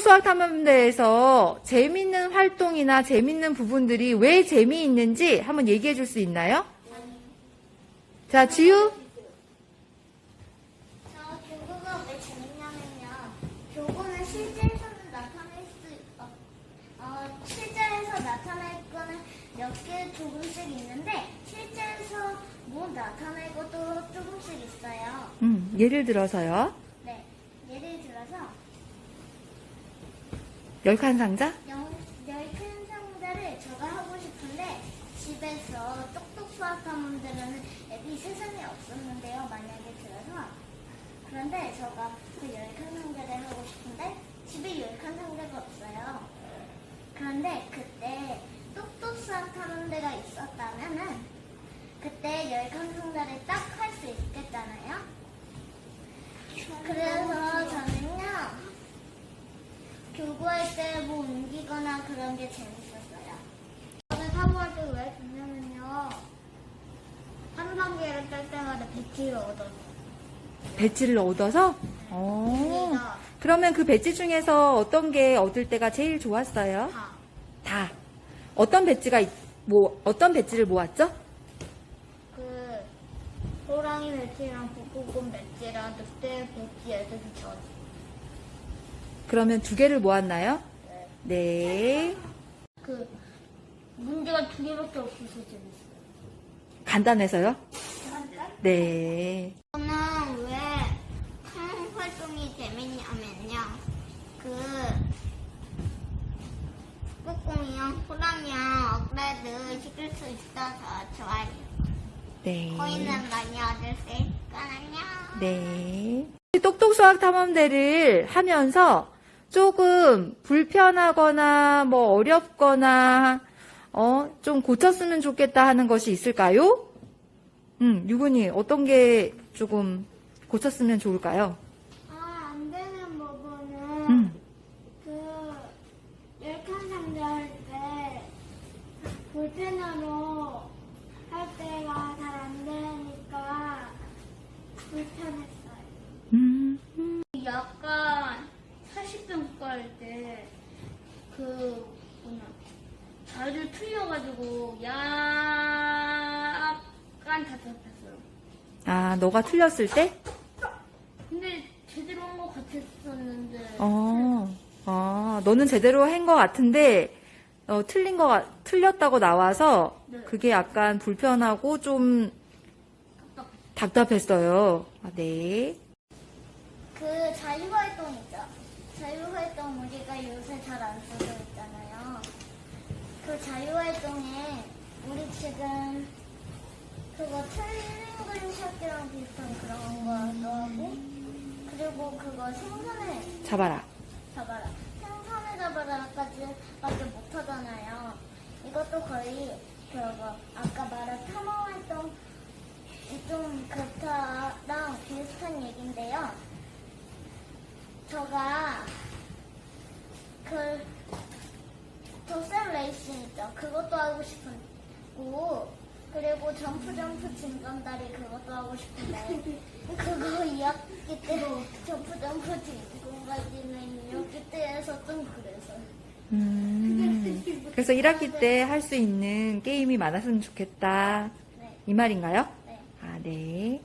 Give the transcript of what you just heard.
똑똑수학 탐험대에서 재밌는 활동이나 재밌는 부분들이 왜 재미있는지 한번 얘기해 줄 수 있나요? 자, 지우. 저 교구가 왜 재밌냐면요. 교구는 실제에서는 나타낼 수, 어, 어, 실제에서 나타낼 거는 몇 개 조금씩 있는데, 실제에서 못 나타낼 것도 조금씩 있어요. 음, 예를 들어서요. 네. 예를 들어서, 열칸 상자? 영, 열큰 상자를 제가 하고 싶은데, 집에서 똑똑 수학하면들은 앱이 세상에 없었는데요. 만약에 들어서. 그런데 제가 그 열칸 상자를 하고 싶은데, 집에 열칸 상자가 없어요. 그런데 그때 똑똑 수학하는 데가 있었다면은, 그때 열칸 상자를 딱 할 수 있겠잖아요. 그래서 저는요, 때뭐 옮기거나 그런 게 재밌었어요. 저는 사고할 때 왜 좋냐면요. 한 단계를 뗄 때마다 배치를 얻어요. 배지를 얻어서? 어. 그러면 그 배지 중에서 어떤 게 얻을 때가 제일 좋았어요? 다. 다. 어떤 배지가, 있- 뭐, 어떤 배지를 모았죠? 그, 호랑이 배치랑 북극곰 배치랑 늑대 배치에서 전. 그러면 두 개를 모았나요? 네. 네. 그, 문제가 두 개밖에 없어서 재밌어요. 간단해서요? 네. 저는 왜 탐험 활동이 재밌냐면요. 그 북극곰이랑 호랑이랑 어그레들 시킬 수 있어서 좋아요. 네. 코인은 많이 얻을 수 있거든요. 네. 똑똑 수학 탐험대를 하면서 조금 불편하거나 뭐 어렵거나 어, 좀 고쳤으면 좋겠다 하는 것이 있을까요? 음, 유근이 어떤 게 조금 고쳤으면 좋을까요? 아, 안 되는 부분은 음, 그 열칸 상자 할때 볼펜으로 할 때가 잘 안 되니까 불편했어요. 음, 음. 약간 40분 깔때 그 뭐냐 자료 틀려가지고 약간 답답했어요. 아, 너가 틀렸을 때? 근데 제대로 한 것 같았었는데 어, 아, 너는 제대로 한것 같은데, 어, 틀린 거, 같- 틀렸다고 나와서, 네. 그게 약간 불편하고 좀 답답했어요. 아, 네. 그 자유활동 있죠. 자유활동 우리가 요새 잘 안 쓰고 있잖아요. 그 자유활동에 우리 지금 그거 트레이닝 샷이랑 비슷한 그런 거도 하고 그리고 그거 생선에 잡아라. 잡아라. 생선에 잡아라까지 밖에 못 하잖아요. 이것도 거의 그거 아까 말한 탐험활동 좀 그렇다랑 비슷한 얘기인데요. 저가 그 도셀 레이싱 있죠. 그것도 하고 싶고 그리고 점프 점프 진검다리 그것도 하고 싶은데 그거 2학기 때 점프 점프 진검다리는 6학기 때 해서 좀 그래서 음, 그래서 1학기 때 할 수 있는 게임이 많았으면 좋겠다. 네. 이 말인가요? 네. 아, 네.